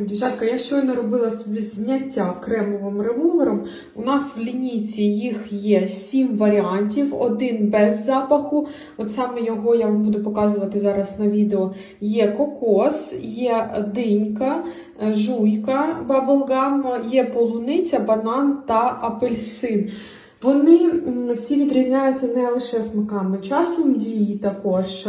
Дівчатка, я щойно робила собі зняття кремовим ремувером. У нас в лінійці їх є 7 варіантів, один без запаху. От саме його я вам буду показувати зараз на відео. Є кокос, є динька, е, жуйка, баблгам, є полуниця, банан та апельсин. Вони всі відрізняються не лише смаками, часом дії також.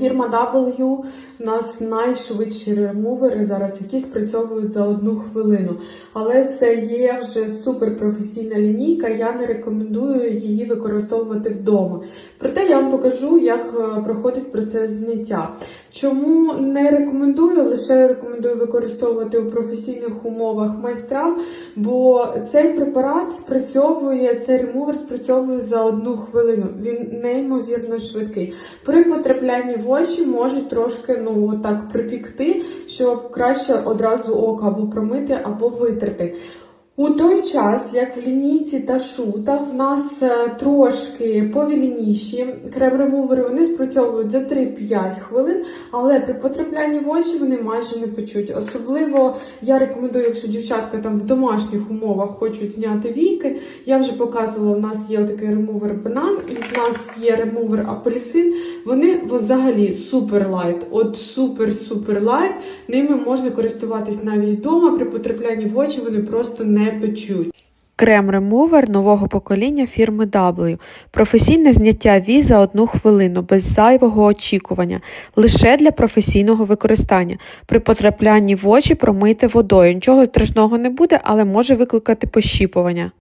Фірма W у нас найшвидші ремувери зараз, які спрацьовують за одну хвилину. Але це є вже суперпрофесійна лінійка. Я не рекомендую її використовувати вдома. Проте я вам покажу, як е, проходить процес зняття. Чому не рекомендую, лише рекомендую використовувати у професійних умовах майстрам, бо цей препарат спрацьовує, цей ремувер спрацьовує за одну хвилину. Він неймовірно швидкий. При потраплянні в очі можуть трошки ну так припікти, щоб краще одразу око або промити, або витерти. У той час, як в лінійці та шута, в нас е, трошки повільніші крем-ремувери, вони спрацьовують за 3-5 хвилин, але при потраплянні в очі вони майже не печуть. Особливо я рекомендую, якщо дівчатка там в домашніх умовах хочуть зняти війки. Я вже показувала, в нас є такий ремувер банан, і в нас є ремувер апельсин. Вони взагалі супер лайт, от супер-супер лайт. Ними можна користуватись навіть вдома. При потраплянні в очі вони просто не печуть. Крем-ремувер нового покоління фірми W. Професійне зняття вій за одну хвилину, без зайвого очікування, лише для професійного використання. При потраплянні в очі промийте водою. Нічого страшного не буде, але може викликати пощіпування.